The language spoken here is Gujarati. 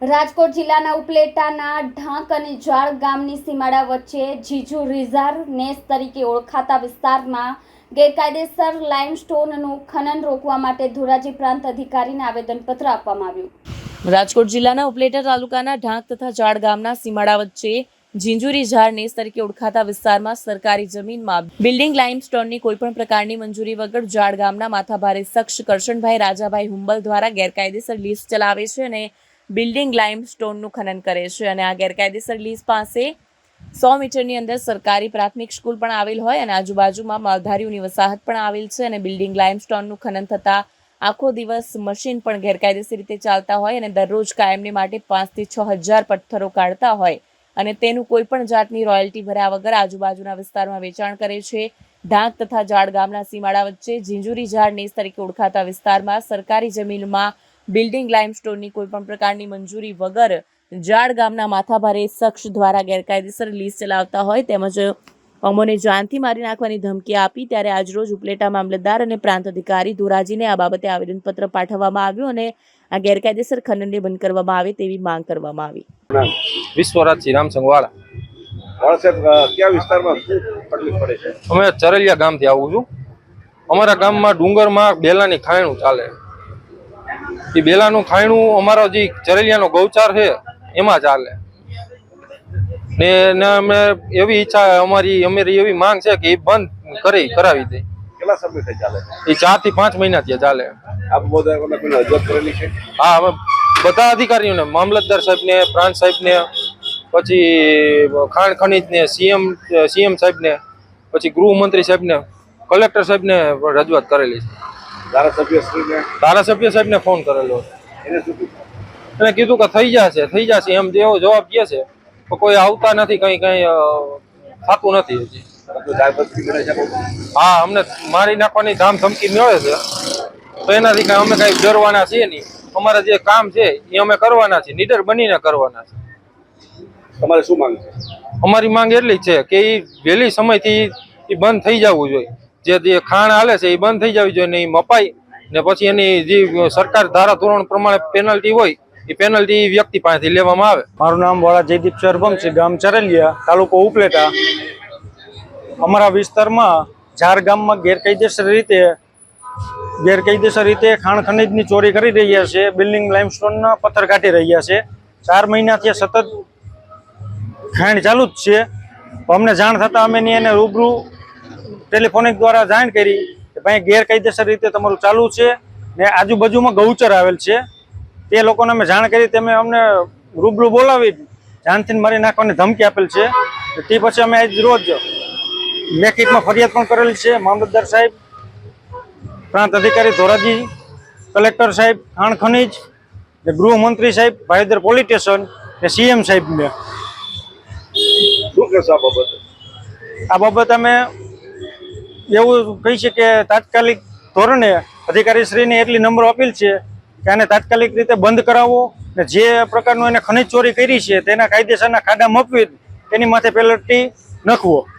રાજકોટ જિલ્લાના ઉપલેટાના ઢાંક અને જાળ ગામની સીમાડા વચ્ચે જીજુ રિઝર્વ નેસ તરીકે ઓળખાતા વિસ્તારમાં ગેરકાયદેસર લાઇમસ્ટોનનું ખનન રોકવા માટે ધોરાજી પ્રાંત અધિકારીને આવેદનપત્ર આપવામાં આવ્યું. રાજકોટ જિલ્લાના ઉપલેટા તાલુકાના ઢાંક તથા ઝાડ ગામના સીમાડા વચ્ચે ઝીંઝુરી ઝાડ નેસ તરીકે ઓળખાતા વિસ્તારમાં સરકારી જમીનમાં બિલ્ડિંગ લાઇમસ્ટોનની કોઈપણ પ્રકારની મંજૂરી વગર ઝાડ ગામના માથાભારે શખ્સ કરશનભાઈ રાજાભાઈ હુંબલ દ્વારા ગેરકાયદેસર લીઝ ચલાવે છે અને બિલ્ડિંગ લાઇમસ્ટોનનું ખનન કરે છે અને આ ગેરકાયદેસર લીઝ પાસે સો મીટરની અંદર સરકારી પ્રાથમિક સ્કૂલ પણ આવેલ હોય અને આજુબાજુમાં માલધારીઓની વસાહત પણ આવેલ છે અને બિલ્ડિંગ લાઇમસ્ટોનનું ખનન થતાં આખો દિવસ મશીન પણ ગેરકાયદેસર રીતે ચાલતા હોય અને દરરોજ કાયમને માટે પાંચથી છ હજાર પથ્થરો કાઢતા હોય અને તેનું કોઈ પણ જાતની રોયલ્ટી ભર્યા વગર આજુબાજુના વિસ્તારમાં વેચાણ કરે છે. ઢાંક તથા જાડ ગામના સીમાડા વચ્ચે ઝીંઝુરી ઝાડ નેસ તરીકે ઓળખાતા વિસ્તારમાં સરકારી જમીનમાં બિલ્ડિંગ લાઇમસ્ટોનની કોઈ પણ પ્રકારની મંજૂરી વગર જાડ ગામના માથાભારે શખ્સ દ્વારા ગેરકાયદેસર લીઝ ચલાવતા હોય તેમજ અમોને જાનથી મારી નાખવાની ધમકી આપી ત્યારે આજરોજ ઉપલેટા મામલતદાર અને પ્રાંત અધિકારી ધોરાજીને આ બાબતે આવેદનપત્ર પાઠવવામાં આવ્યું અને આ ગેરકાયદેસર ખનનને બંધ કરવામાં આવે તેવી માંગ કરવામાં આવી. વિશ્વરાજ શ્રીરામ વાળા વાળા સાહેબ અ, કયા વિસ્તારમાં તકલીફ પડે છે? અમે ચરલિયા ગામથી આવું છું. અમારા ગામમાં ડુંગરમાં બેલાની ખાયણું ચાલે. એ બેલાનું ખાયણું અમારો જે ચરેલિયાનો ગૌચાર છે એમાં ચાલે ને અમે એવી ઈચ્છા અમારી અમારી એવી માંગ છે કે એ બંધ કરી કરાવી દે. કેટલા સમયથી ચાલે? એ ચારથી પાંચ મહિના ત્યાં ચાલે. આપ બધા તમે કોઈ રજૂઆત કરેલી છે? હા અમે બધા અધિકારીઓને મામલતદાર સાહેબને પ્રાંત સાહેબને પછી ખાણ ખનીજને સીએમ સીએમ સાહેબને પછી ગૃહમંત્રી સાહેબને કલેક્ટર સાહેબને રજૂઆત કરેલી છે. ધારાસભ્ય ધારાસભ્ય સાહેબને ફોન કરેલો. એને કીધું? કે થઈ જશે થઈ જશે. એમ જેવો જવાબ દે છે પણ કોઈ આવતા નથી કંઈ કંઈ થતું નથી હજી. હા અમને મારી નાખવાની ધામ ધમકી મળે છે. તો એનાથી કાંઈ અમે કાંઈ ડરવાના છીએ નહીં. અમારા જે કામ છે એ અમે કરવાના છીએ. નીડર બનીને કરવાના છે. તમારે શું માંગ છે? અમારી માંગ એટલી છે કે એ વહેલી સમયથી એ બંધ થઈ જવું જોઈએ. જે ખાણ હાલે છે એ બંધ થઈ જવી જોઈએ ને એ મપાઈ ને પછી એની જે સરકાર ધારા ધોરણ પ્રમાણે પેનલ્ટી હોય, એ પેનલ્ટી વ્યક્તિ પાસેથી લેવામાં આવે. મારું નામ વાળા જયદીપ સરભમ છે ગામ ચરલિયા, તાલુકો ઉપલેટા. અમારા વિસ્તારમાં ઝાર ગામમાં ગેરકાયદેસર રીતે ગેરકાયદેસર રીતે ખાણ ખનીજની ચોરી કરી રહ્યા છે. બિલ્ડિંગ લાઇમસ્ટોનના પથ્થર કાઢી રહ્યા છે. ચાર મહિનાથી સતત ખાણ ચાલુ જ છે. અમને જાણ થતાં અમે એને રૂબરૂ ટેલિફોનિક દ્વારા જાણ કરી કે ભાઈ ગેરકાયદેસર રીતે તમારું ચાલુ છે ને આજુબાજુમાં ગૌચર આવેલ છે. તે લોકોને અમે જાણ કરી તેમે અમને રૂબરૂ બોલાવી જાનથી મારી નાખવાની ધમકી આપેલ છે. તે પછી અમે આજ રોજ લેખિતમાં ફરિયાદ પણ કરેલી છે. મામલતદાર સાહેબ પ્રાંત અધિકારી ધોરાજી કલેક્ટર સાહેબ ખાણ ખનીજ ને ગૃહમંત્રી સાહેબ ભાઈદર પોલીસ સ્ટેશન ને સીએમ આ બાબતે? આ બાબત અમે એવું કહી છે કે તાત્કાલિક ધોરણે અધિકારીશ્રીને એટલી નંબર અપીલ છે કે આને તાત્કાલિક રીતે બંધ કરાવવો ને જે પ્રકારનું એને ખનિજ ચોરી કરી છે તેના કાયદેસરના ખાડા મપવી તેની માથે પેનલ્ટી નાખવો.